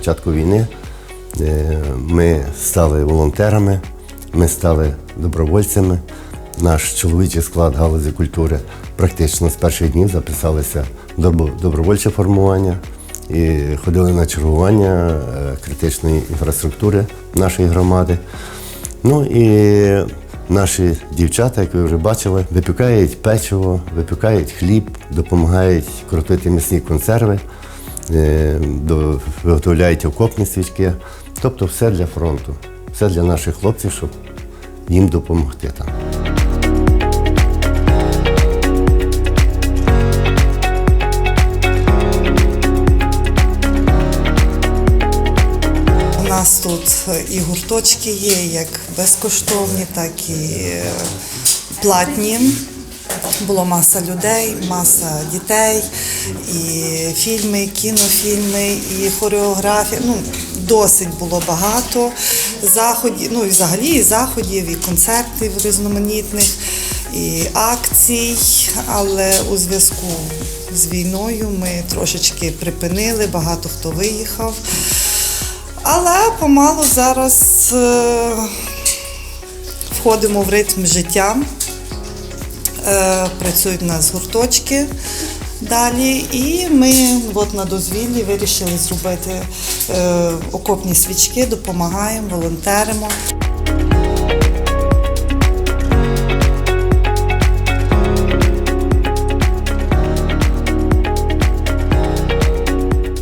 початку війни е, ми стали волонтерами, ми стали добровольцями. Наш чоловічий склад галузі культури практично з перших днів записалися в добровольче формування і ходили на чергування е, критичної інфраструктури нашої громади. Ну і наші дівчата, як ви вже бачили, випікають печиво, випікають хліб, допомагають крутити м'ясні консерви, виготовляють окопні свічки. Тобто все для фронту, все для наших хлопців, щоб їм допомогти там. У нас тут і гурточки є, як безкоштовні, так і е, платні. Було маса людей, маса дітей, і фільми, і кінофільми, і хореографія. Ну, досить було багато заходів, ну і взагалі і заходів, і концертів різноманітних, і акцій. Але у зв'язку з війною ми трошечки припинили, багато хто виїхав. Але помалу зараз е, входимо в ритм життя. Е, працюють у нас гурточки далі. І ми от на дозвіллі вирішили зробити е, окопні свічки, допомагаємо, волонтеримо.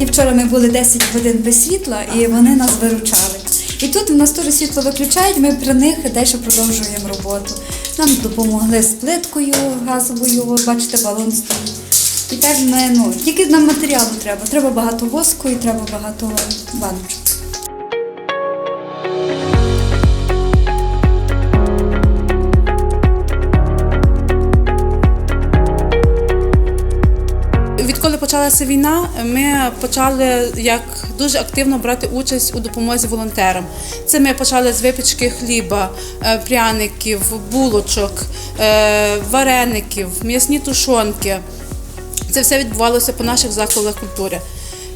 І вчора ми були 10 годин без світла, і вони нас виручали. І тут в нас теж світло виключають, ми при них далі продовжуємо роботу. Нам допомогли з плиткою газовою, бачите, балон стоїть. І так ми, ну, тільки нам матеріалу треба. Треба багато воску і треба багато баночок. Відколи почалася війна, ми почали як дуже активно брати участь у допомозі волонтерам. Це ми почали з випічки хліба, е, пряників, булочок, е, вареників, м'ясні тушонки. Це все відбувалося по наших закладах культури.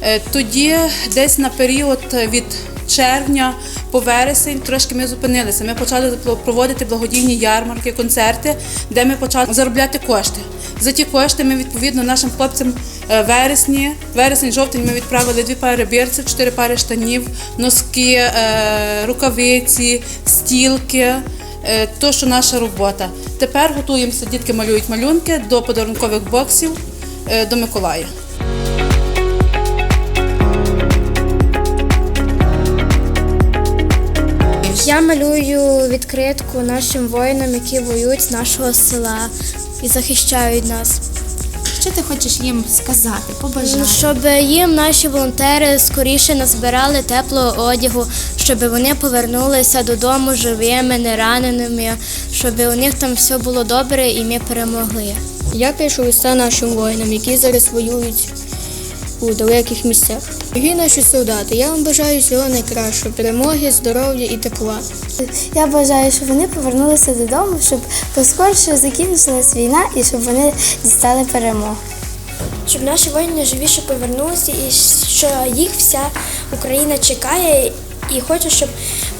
Е, Тоді, десь на період від червня по вересень, трошки ми зупинилися. Ми почали проводити благодійні ярмарки, концерти, де ми почали заробляти кошти. За ті кошти ми відповідно нашим хлопцям е, вересні, вересень, жовтень ми відправили дві пари бірців, чотири пари штанів, носки, е, рукавиці, стілки. Е, То, що наша робота. Тепер готуємося, дітки малюють малюнки до подарункових боксів до Миколая. Я малюю відкритку нашим воїнам, які воюють з нашого села і захищають нас. Що ти хочеш їм сказати, побажати? Щоб їм наші волонтери скоріше назбирали теплого одягу, щоб вони повернулися додому живими, не раненими, щоб у них там все було добре і ми перемогли. Я пишу листа нашим воїнам, які зараз воюють у далеких місцях. Дорогі наші солдати, я вам бажаю всього найкращого, перемоги, здоров'я і тепла. Я бажаю, щоб вони повернулися додому, щоб поскорше закінчилась війна і щоб вони дістали перемогу. Щоб наші воїни живіше повернулися і що їх вся Україна чекає і хоче, щоб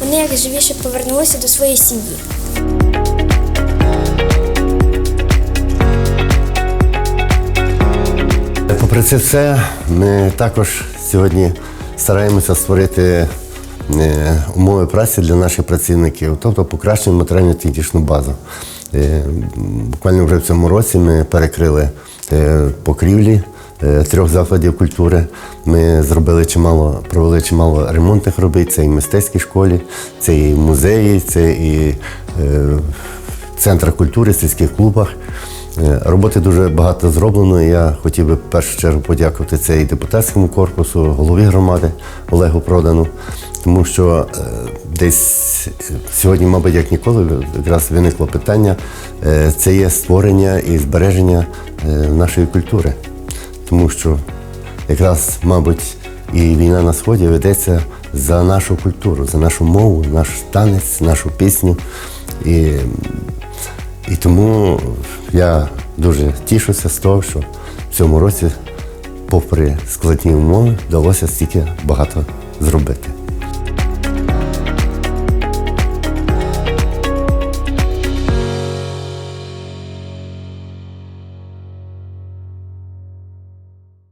вони як живіше повернулися до своєї сім'ї. Попри це все, ми також сьогодні стараємося створити е, умови праці для наших працівників, тобто покращуємо матеріально-технічну базу. Е, Буквально вже в цьому році ми перекрили е, покрівлі трьох закладів культури. Ми зробили чимало, провели чимало ремонтних робіт. Це і мистецькій школі, це і музеї, це і в центрах культури, в сільських клубах. Е, Роботи дуже багато зроблено. і Я хотів би в першу чергу подякувати це і депутатському корпусу, голові громади Олегу Продану, тому що е, десь е, сьогодні, мабуть, як ніколи, якраз виникло питання. Це є створення і збереження нашої культури, тому що якраз, мабуть, і війна на сході ведеться за нашу культуру, за нашу мову, наш танець, нашу пісню. І і тому я дуже тішуся з того, що в цьому році попри складні умови, вдалося стільки багато зробити.